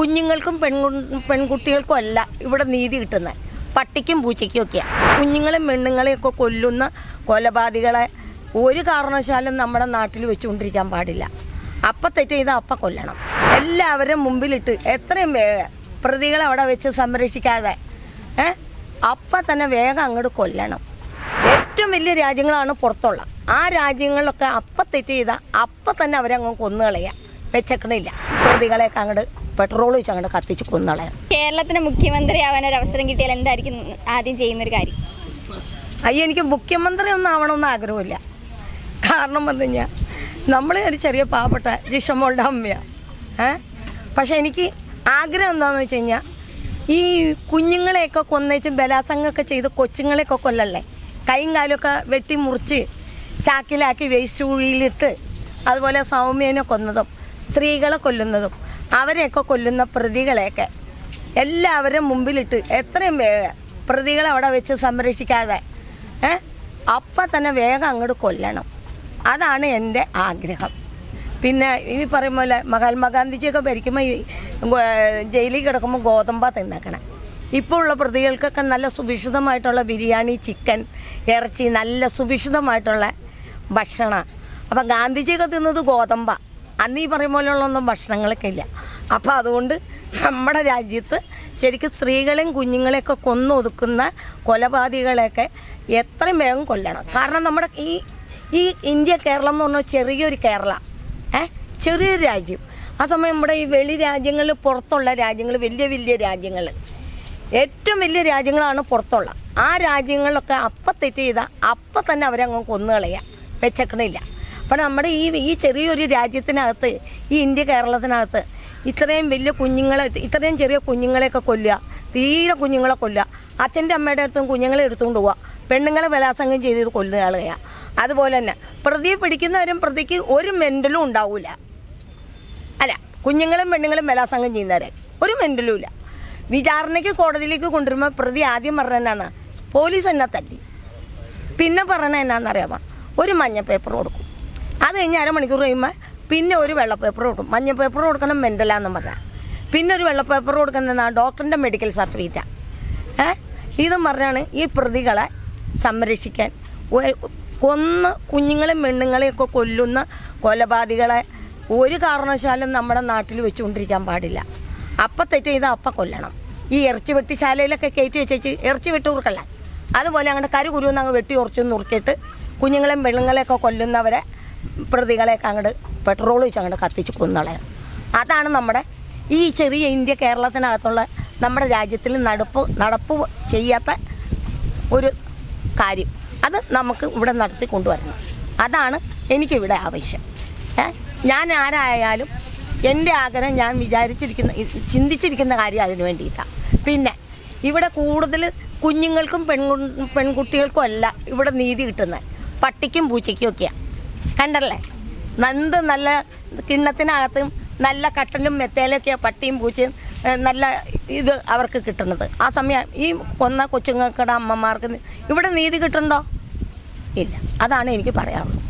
കുഞ്ഞുങ്ങൾക്കും പെൺകു പെൺകുട്ടികൾക്കും അല്ല ഇവിടെ നീതി കിട്ടുന്നത് പട്ടിക്കും പൂച്ചയ്ക്കും ഒക്കെയാണ് കുഞ്ഞുങ്ങളെയും പെണ്ണുങ്ങളെയും ഒക്കെ കൊല്ലുന്ന കൊലപാതകളെ ഒരു കാരണവശാലും നമ്മുടെ നാട്ടിൽ വെച്ചുകൊണ്ടിരിക്കാൻ പാടില്ല. അപ്പം തെറ്റ് ചെയ്താൽ അപ്പം കൊല്ലണം. എല്ലാവരും മുമ്പിലിട്ട് എത്രയും വേഗം പ്രതികളെ അവിടെ വെച്ച് സംരക്ഷിക്കാതെ ഏ? അപ്പം തന്നെ വേഗം അങ്ങോട്ട് കൊല്ലണം. ഏറ്റവും വലിയ രാജ്യങ്ങളാണ് പുറത്തുള്ള. ആ രാജ്യങ്ങളിലൊക്കെ അപ്പം തെറ്റ് ചെയ്താൽ അപ്പം തന്നെ അവരങ്ങ് കൊന്നുകളയുക വെച്ചേക്കണില്ല. പ്രതികളെയൊക്കെ അങ്ങോട്ട് പെട്രോൾ വെച്ച് അങ്ങോട്ട് കത്തിച്ച് കൊന്നളയാണ് കേരളത്തിന് മുഖ്യമന്ത്രി ആവാൻ ഒരു അവസരം കിട്ടിയാൽ എന്തായിരിക്കും ആദ്യം ചെയ്യുന്ന ഒരു കാര്യം? അയ്യോ എനിക്ക് മുഖ്യമന്ത്രി ഒന്നും ആവണമെന്ന് ആഗ്രഹമില്ല. കാരണം പറഞ്ഞു കഴിഞ്ഞാൽ നമ്മൾ ഒരു ചെറിയ പാവപ്പെട്ട ജിഷമോളുടെ അമ്മയാണ് ഏ? പക്ഷെ എനിക്ക് ആഗ്രഹം എന്താണെന്ന് വെച്ച് കഴിഞ്ഞാൽ ഈ കുഞ്ഞുങ്ങളെയൊക്കെ കൊന്നേച്ചും ബലാസംഗമൊക്കെ ചെയ്ത് കൊച്ചുങ്ങളെയൊക്കെ കൊല്ലല്ലേ? കൈയും കാലൊക്കെ വെട്ടി മുറിച്ച് ചാക്കിലാക്കി വേസ്റ്റ് കുഴിയിലിട്ട് അതുപോലെ സൗമ്യനെ കൊന്നതും സ്ത്രീകളെ കൊല്ലുന്നതും അവരെയൊക്കെ കൊല്ലുന്ന പ്രതികളെയൊക്കെ എല്ലാവരും മുമ്പിലിട്ട് എത്രയും വേഗം പ്രതികളെ അവിടെ വെച്ച് സംരക്ഷിക്കാതെ അപ്പം തന്നെ വേഗം അങ്ങോട്ട് കൊല്ലണം. അതാണ് എന്റെ ആഗ്രഹം. പിന്നെ ഈ പറയും പോലെ മഹാത്മാഗാന്ധിജിയൊക്കെ ഭരിക്കുമ്പോൾ ഈ ജയിലിൽ കിടക്കുമ്പോൾ ഗോതമ്പ തിന്നേക്കണം. ഇപ്പോൾ ഉള്ള പ്രതികൾക്കൊക്കെ നല്ല സുഭിക്ഷിതമായിട്ടുള്ള ബിരിയാണി ചിക്കൻ ഇറച്ചി നല്ല സുഭിക്ഷിതമായിട്ടുള്ള ഭക്ഷണം അപ്പം ഗാന്ധിജിയൊക്കെ തിന്നത് ഗോതമ്പ. അന്ന് ഈ പറയും പോലെയുള്ളൊന്നും ഭക്ഷണങ്ങളൊക്കെ ഇല്ല. അപ്പോൾ അതുകൊണ്ട് നമ്മുടെ രാജ്യത്ത് ശരിക്കും സ്ത്രീകളെയും കുഞ്ഞുങ്ങളെയൊക്കെ കൊന്നൊതുക്കുന്ന കൊലപാതകളെയൊക്കെ എത്രയും വേഗം കൊല്ലണം. കാരണം നമ്മുടെ ഈ ഈ ഇന്ത്യ കേരളം എന്ന് പറഞ്ഞാൽ ചെറിയൊരു കേരള. ഏ? ചെറിയൊരു രാജ്യം. ആ സമയം നമ്മുടെ ഈ വെളി രാജ്യങ്ങളിൽ പുറത്തുള്ള രാജ്യങ്ങൾ വലിയ വലിയ രാജ്യങ്ങൾ. ഏറ്റവും വലിയ രാജ്യങ്ങളാണ് പുറത്തുള്ള. ആ രാജ്യങ്ങളിലൊക്കെ അപ്പം തെറ്റ് ചെയ്താൽ അപ്പം തന്നെ അവരങ്ങ് കൊന്നുകളയുക. വെച്ചേക്കണില്ല. അപ്പം നമ്മുടെ ഈ ഈ ചെറിയൊരു രാജ്യത്തിനകത്ത് ഈ ഇന്ത്യ കേരളത്തിനകത്ത് ഇത്രയും വലിയ കുഞ്ഞുങ്ങളെ ഇത്രയും ചെറിയ കുഞ്ഞുങ്ങളെയൊക്കെ കൊല്ലുക തീരെ കുഞ്ഞുങ്ങളെ കൊല്ലുക. അച്ഛന്റെ അമ്മയുടെ അടുത്തും കുഞ്ഞുങ്ങളെ എടുത്തുകൊണ്ട് പോവുക. പെണ്ണുങ്ങളെ ബലാസംഗം ചെയ്ത് കൊല്ലുന്ന ആളുകയാണ് അതുപോലെ തന്നെ പ്രതിയെ പിടിക്കുന്നവരും പ്രതിക്ക് ഒരു മെന്റലും ഉണ്ടാവില്ല അല്ല കുഞ്ഞുങ്ങളും പെണ്ണുങ്ങളും ബലാസംഗം ചെയ്യുന്നവരെ ഒരു മെന്റലും ഇല്ല. വിചാരണയ്ക്ക് കോടതിയിലേക്ക് കൊണ്ടുവരുമ്പോൾ പ്രതി ആദ്യം പറഞ്ഞ പോലീസ് എന്നെ തല്ലി. പിന്നെ പറഞ്ഞ എന്നാന്നറിയാമോ ഒരു മഞ്ഞ പേപ്പർ കൊടുക്കും. അത് കഴിഞ്ഞ് അരമണിക്കൂർ കഴിയുമ്പോൾ പിന്നെ ഒരു വെള്ള പേപ്പർ കൊടുക്കും മഞ്ഞ പേപ്പർ കൊടുക്കണം മെന്റലാന്നും പറഞ്ഞാൽ പിന്നെ ഒരു വെള്ള പേപ്പർ കൊടുക്കുന്ന ഡോക്ടറിന്റെ മെഡിക്കൽ സർട്ടിഫിക്കറ്റാണ് ഏ? ഇതും പറഞ്ഞാണ് ഈ പ്രതികളെ സംരക്ഷിക്കാൻ. കൊന്ന് കുഞ്ഞുങ്ങളെയും പെണ്ണുങ്ങളെയും ഒക്കെ കൊല്ലുന്ന കൊലപാതകളെ ഒരു കാരണവശാലും നമ്മുടെ നാട്ടിൽ വെച്ചുകൊണ്ടിരിക്കാൻ പാടില്ല. അപ്പം തെറ്റ് ചെയ്താൽ അപ്പം കൊല്ലണം. ഈ ഇറച്ചി വെട്ടിശാലയിലൊക്കെ കയറ്റി വെച്ചേച്ച് ഇറച്ചി വെട്ടി ഉറുക്കല്ല അതുപോലെ അങ്ങനെ കരു കുരുന്ന് അങ്ങ് വെട്ടി ഉറച്ചു നുറുക്കിയിട്ട് കുഞ്ഞുങ്ങളെയും പെണ്ണുങ്ങളെയൊക്കെ കൊല്ലുന്നവരെ പ്രതികളെയൊക്കെ അങ്ങോട്ട് പെട്രോൾ വെച്ച് അങ്ങോട്ട് കത്തിച്ച് കൊന്നളയാണ്. അതാണ് നമ്മുടെ ഈ ചെറിയ ഇന്ത്യ കേരളത്തിനകത്തുള്ള നമ്മുടെ രാജ്യത്തിൽ നടപ്പ് നടപ്പ് ചെയ്യാത്ത ഒരു കാര്യം. അത് നമുക്ക് ഇവിടെ നടത്തി കൊണ്ടുവരണം. അതാണ് എനിക്കിവിടെ ആവശ്യം. ഞാൻ ആരായാലും എന്റെ ആഗ്രഹം ഞാൻ വിചാരിച്ചിരിക്കുന്ന ചിന്തിച്ചിരിക്കുന്ന കാര്യം അതിന് വേണ്ടിയിട്ടാണ് പിന്നെ ഇവിടെ കൂടുതൽ കുഞ്ഞുങ്ങൾക്കും പെൺകു പെൺകുട്ടികൾക്കും അല്ല ഇവിടെ നീതി കിട്ടുന്നത്. പട്ടിക്കും പൂച്ചയ്ക്കും ഒക്കെയാണ് കണ്ടല്ലേ? നന്ത് നല്ല കിണ്ണത്തിനകത്തും നല്ല കട്ടലും മെത്തേലൊക്കെ പട്ടിയും പൂച്ചയും നല്ല ഇത് അവർക്ക് കിട്ടുന്നത്. ആ സമയം ഈ കൊന്ന കൊച്ചുങ്ങൾക്കുടെ അമ്മമാർക്ക് ഇവിടെ നീതി കിട്ടണ്ടോ ഇല്ല. അതാണ് എനിക്ക് പറയാനുള്ളത്.